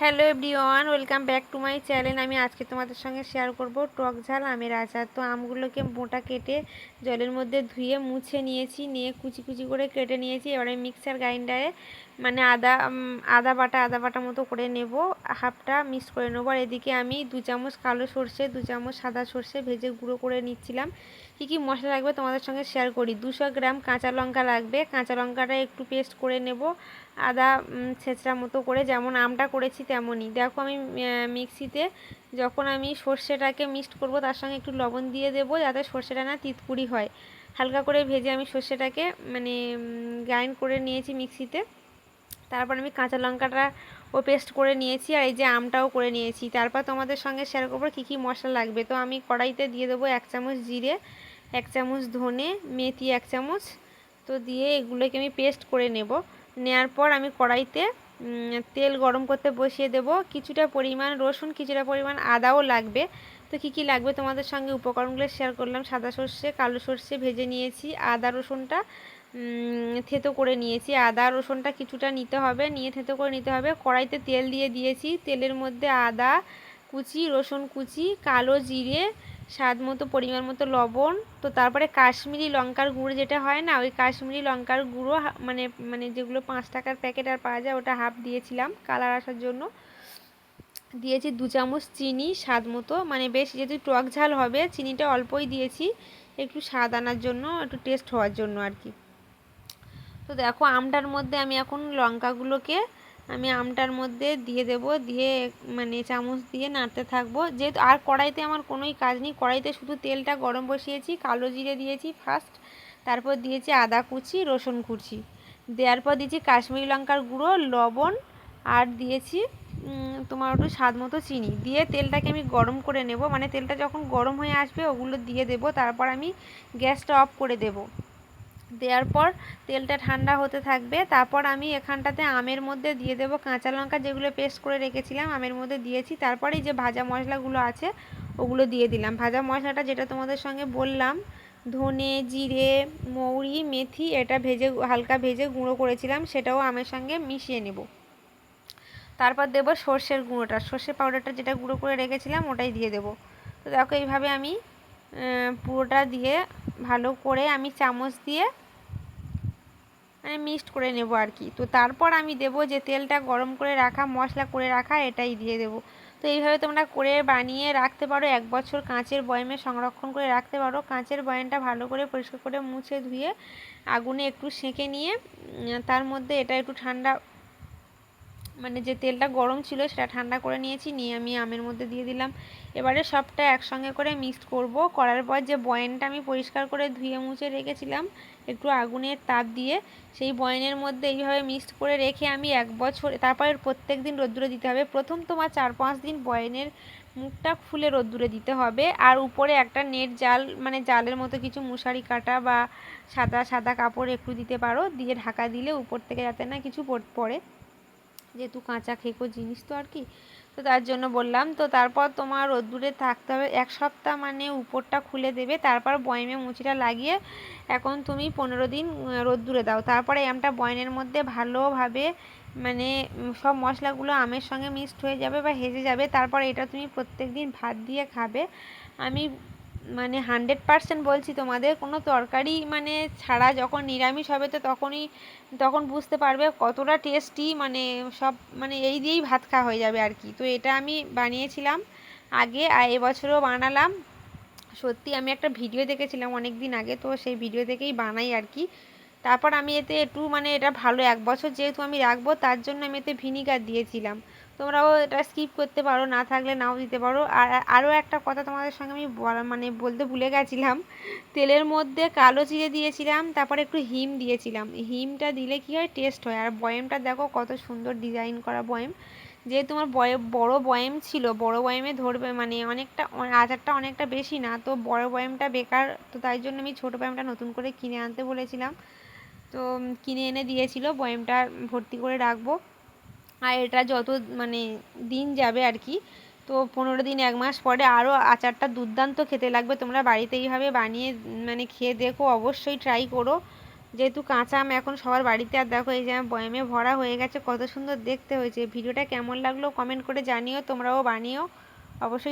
Hello everyone, welcome back to my channel. আমি আজকে তোমাদের সঙ্গে শেয়ার করব টক ঝাল, আমের আচার। তো আমগুলোকে মোটা কেটে জলের মধ্যে ধুয়ে মুছে নিয়েছি, নিয়ে কুচি কুচি করে কেটে নিয়েছি। এবারে মিক্সার গ্রাইন্ডারে মানে আদা আদা বাটা আদা বাটা মতো করে নেব। হাফটা মিক্স করে নেব। আর এদিকে আমি দু চামচ কালো সর্ষে, দু চামচ সাদা সর্ষে ভেজে গুঁড়ো করে নিচ্ছিলাম। কী কী মশলা লাগবে তোমাদের সঙ্গে শেয়ার করি। দুশো গ্রাম কাঁচা লঙ্কা লাগবে। কাঁচা লঙ্কাটা একটু পেস্ট করে নেব। আদা ছেঁচড়া মতো করে যেমন আমটা করেছি তেমনই। দেখো আমি মিক্সিতে যখন আমি সর্ষেটাকে মিক্সড করব তার সঙ্গে একটু লবণ দিয়ে দেবো যাতে সর্ষেটা না তিতকুড়ি হয়। হালকা করে ভেজে আমি সর্ষেটাকে মানে গ্রাইন্ড করে নিয়েছি মিক্সিতে। তারপর আমি কাঁচা লঙ্কাটা ও পেস্ট করে নিয়েছি আর এই যে আমটাও করে নিয়েছি। তারপর তোমাদের সঙ্গে শেয়ার করব কী কী মশলা লাগবে। তো আমি কড়াইতে দিয়ে দেবো এক চামচ জিরে, এক চামচ ধনে, মেথি এক চামচ। তো দিয়ে এগুলোকে আমি পেস্ট করে নেব। নেওয়ার পর আমি কড়াইতে তেল গরম করতে বসিয়ে দেব। কিছুটা পরিমাণ রসুন, কিছুটা পরিমাণ আদাও লাগবে। তো কী কী লাগবে তোমাদের সঙ্গে উপকরণগুলো শেয়ার করলাম। সাদা সর্ষে, কালো সর্ষে ভেজে নিয়েছি, আদা রসুনটা থেতো করে নিয়েছি। আদা রসুনটা কিছুটা নিতে হবে, নিয়ে থেতো করে নিতে হবে। কড়াইতে তেল দিয়ে দিয়েছি। তেলের মধ্যে আদা কুচি, রসুন কুচি, কালো জিরে স্বাদ মতো, পরিমাণ মতো লবণ। তো তারপরে কাশ্মীরি লঙ্কার গুঁড়ো যেটা হয় না, ওই কাশ্মীরি লঙ্কার গুঁড়ো মানে মানে যেগুলো পাঁচ টাকার প্যাকেট আর পাওয়া যায়, ওটা হাফ দিয়েছিলাম কালার আসার জন্য। দিয়েছি দু চামচ চিনি স্বাদ মতো মানে বেশ যেহেতু টক ঝাল হবে, চিনিটা অল্পই দিয়েছি, একটু স্বাদ আনার জন্য, একটু টেস্ট হওয়ার জন্য আর কি। তো দেখো আমটার মধ্যে আমি এখন লঙ্কাগুলোকে আমি আমটার মধ্যে দিয়ে দেব, দিয়ে মানে চামচ দিয়ে নাড়তে থাকব। যেহেতু আর কড়াইতে আমার কোনোই কাজ নেই, কড়াইতে শুধু তেলটা গরম বসিয়েছি, কালো জিরে দিয়েছি ফার্স্ট তারপর দিয়েছি আদা কুচি, রসুন কুচি। দেওয়ার পর দিয়েছি কাশ্মীরি লঙ্কার গুঁড়ো, লবণ, আর দিয়েছি তোমার একটু স্বাদ মতো চিনি। দিয়ে তেলটাকে আমি গরম করে নেব মানে তেলটা যখন গরম হয়ে আসবে ওগুলো দিয়ে দেব, তারপর আমি গ্যাসটা অফ করে দেব। দেওয়ার পর তেলটা ঠান্ডা হতে থাকবে। তারপর আমি এখানটাতে আমের মধ্যে দিয়ে দেবো কাঁচা লঙ্কা যেগুলো পেস্ট করে রেখেছিলাম, আমের মধ্যে দিয়েছি। তারপরে যে ভাজা মশলাগুলো আছে, ওগুলো দিয়ে দিলাম। ভাজা মশলাটা যেটা তোমাদের সঙ্গে বললাম, ধনে, জিরে, মৌরি, মেথি, এটা ভেজে, হালকা ভেজে গুঁড়ো করেছিলাম, সেটাও আমের সঙ্গে মিশিয়ে নেব। তারপর দেবো সর্ষের গুঁড়োটা। সর্ষের পাউডারটা যেটা গুঁড়ো করে রেখেছিলাম, ওটাই দিয়ে দেবো। তো দেখো এইভাবে আমি পুরোটা দিয়ে ভালো করে আমি চামচ দিয়ে মানে মিক্সড করে নেব আর কি। তো তারপর আমি দেব যে তেলটা গরম করে রাখা, মশলা করে রাখা, এটাই দিয়ে দেব। তো এইভাবে তোমরা করে বানিয়ে রাখতে পারো। এক বছর কাঁচের বয়মে সংরক্ষণ করে রাখতে পারো। কাঁচের বয়ামটা ভালো করে পরিষ্কার করে মুছে ধুয়ে আগুনে একটু সেঁকে নিয়ে তার মধ্যে এটা একটু ঠান্ডা মানে যে তেলটা গরম ছিল সেটা ঠান্ডা করে নিয়েছি, নিয়ে আমি আমের মধ্যে দিয়ে দিলাম। এবারে সবটা একসঙ্গে করে মিক্সড করব। করার পর যে বয়েনটা আমি পরিষ্কার করে ধুয়ে মুছে রেখেছিলাম, একটু আগুনের তাপ দিয়ে, সেই বয়েনের মধ্যে এইভাবে মিক্সড করে রেখে আমি এক বছর, তারপরে প্রত্যেক দিন রোদ্দুরে দিতে হবে। প্রথম তোমার চার পাঁচ দিন বয়েনের মুখটা খুলে রোদ্দুরে দিতে হবে। আর উপরে একটা নেট জাল মানে জালের মতো কিছু মশারি কাটা বা সাদা সাদা কাপড় একটু দিতে পারো। দিয়ে ঢাকা দিলে উপর থেকে যাতে না কিছু পড়ে। যেহেতু কাঁচা খেকো জিনিস তো আর কি, তো তার জন্য বললাম, তো তারপর তোমার রোদ্দুরে থাকতে হবে এক সপ্তাহ মানে উপরটা খুলে দেবে, তারপর বয়মে মুচিটা লাগিয়ে এখন তুমি পনেরো দিন রোদ্দুরে দাও। তারপরে আমটা বয়নের মধ্যে ভালোভাবে মানে সব মশলাগুলো আমের সঙ্গে মিক্সড হয়ে যাবে বা হেজে যাবে, তারপর এটা তুমি প্রত্যেক দিন ভাত দিয়ে খাবে। আমি মানে হান্ড্রেড পারসেন্ট বলছি তোমাদের, কোনো তরকারি মানে ছাড়া যখন নিরামিষ হবে তো তখনই, তখন বুঝতে পারবে কতটা টেস্টি মানে সব মানে এই দিয়েই ভাত খাওয়া হয়ে যাবে আর কি। তো এটা আমি বানিয়েছিলাম আগে, আর এবছরও বানালাম। সত্যি আমি একটা ভিডিও দেখেছিলাম অনেক দিন আগে, তো সেই ভিডিও থেকেই বানাই আর কি। তারপর আমি এতে একটু মানে এটা ভালো, এক বছর যেহেতু আমি রাখব, তার জন্য আমি এতে ভিনিগার দিয়েছিলাম। তোমরাও এটা স্কিপ করতে পারো, না থাকলে নাও দিতে পারো। আর আরও একটা কথা তোমাদের সঙ্গে আমি মানে বলতে ভুলে গেছিলাম। তেলের মধ্যে কালো চিড়ে দিয়েছিলাম, তারপরে একটু হিম দিয়েছিলাম। হিমটা দিলে কি হয়? টেস্ট হয়। আর বয়েমটা দেখো কত সুন্দর ডিজাইন করা বয়েম। যেহেতু আমার বয়ে, বড়ো বয়েম ছিল, বড় বয়েমে ধরবে মানে অনেকটা, আচারটা অনেকটা বেশি না, তো বড় বয়েমটা বেকার, তো তাই জন্য আমি ছোটো বয়েমটা নতুন করে কিনে আনতে বলেছিলাম। তো কিনে এনে দিয়েছিল, বয়েমটা ভর্তি করে রাখব। আর এটা যত মানে দিন যাবে আর কি, তো পনেরো দিন, এক মাস পরে আরও আচারটা দুর্দান্ত খেতে লাগবে। তোমরা বাড়িতে এইভাবে বানিয়ে মানে খেয়ে দেখো, অবশ্যই ট্রাই করো। যেহেতু কাঁচা আম এখন সবার বাড়িতে, আর দেখো এই যে বয়মে ভরা হয়ে গেছে, কত সুন্দর দেখতে হয়েছে। ভিডিওটা কেমন লাগল কমেন্ট করে জানিও, তোমরাও বানিও। অবশ্যই